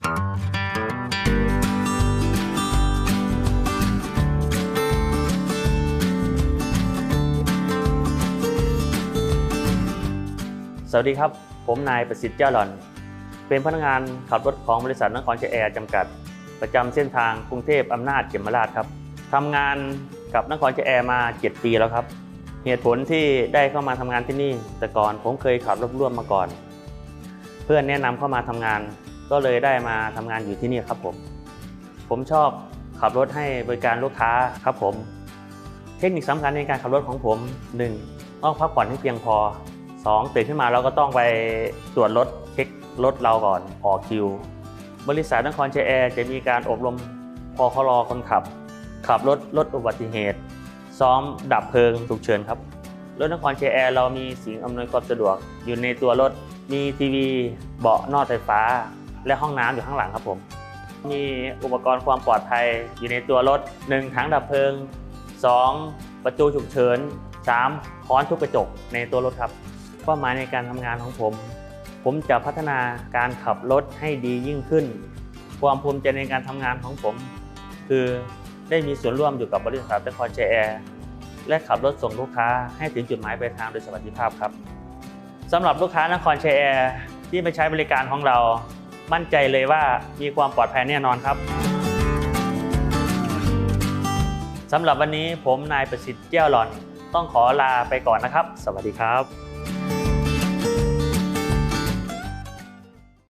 สวัสดีครับ ผมนายประสิทธิ์เจ้าหล่อน เป็นพนักงานขับรถของบริษัทนครเชัยแอร์จำกัด ประจำเส้นทางกรุงเทพอำนาจเขมราชครับทำงานกับนครเชัยแอร์มา 7 ปีแล้วครับ เหตุผลที่ได้เข้ามาทำงานที่นี่ แต่ก่อนผมเคยขับรถร่วมมาก่อน เพื่อนแนะนำเข้ามาทำงาน ก็เลยได้มาทำงานอยู่ที่นี่ครับผม ผมชอบขับรถให้บริการลูกค้าครับผม เทคนิคสำคัญในการขับรถของผม 1. ต้องพักผ่อนให้เพียงพอ 2. ตื่นขึ้นมาเราก็ต้องไปตรวจรถเช็ครถเราก่อนออกคิว บริษัทนครชัยแอร์จะมีการอบรมพอคลอคนขับ ขับรถลดอุบัติเหตุ ซ้อมดับเพลิงฉุกเฉินครับ รถนครชัยแอร์เรามีสิ่งอำนวยความสะดวกอยู่ในตัวรถมีทีวี เบาะนอดไฟฟ้า และห้องน้ำอยู่ข้างหลังครับผม มีอุปกรณ์ความปลอดภัยอยู่ในตัวรถ 1 ถังดับเพลิง 2 ประตูฉุกเฉิน 3 ค้อนทุบกระจกในตัวรถครับเป้าหมายในการทำงานของผม ผมจะพัฒนาการขับรถให้ดียิ่งขึ้น ความภูมิใจในการทำงานของผม คือได้มีส่วนร่วมอยู่กับบริษัทนครชัยแอร์และขับรถส่งลูกค้าให้ถึงจุดหมายปลายทางโดยสวัสดิภาพครับสำหรับลูกค้านครชัยแอร์ที่มาใช้บริการของเรา มั่นใจเลยว่ามีความปลอดภัยแน่นอนครับสำหรับวันนี้ผมนายประสิทธิ์เจ้าหลอน ต้องขอลาไปก่อนนะครับ สวัสดีครับ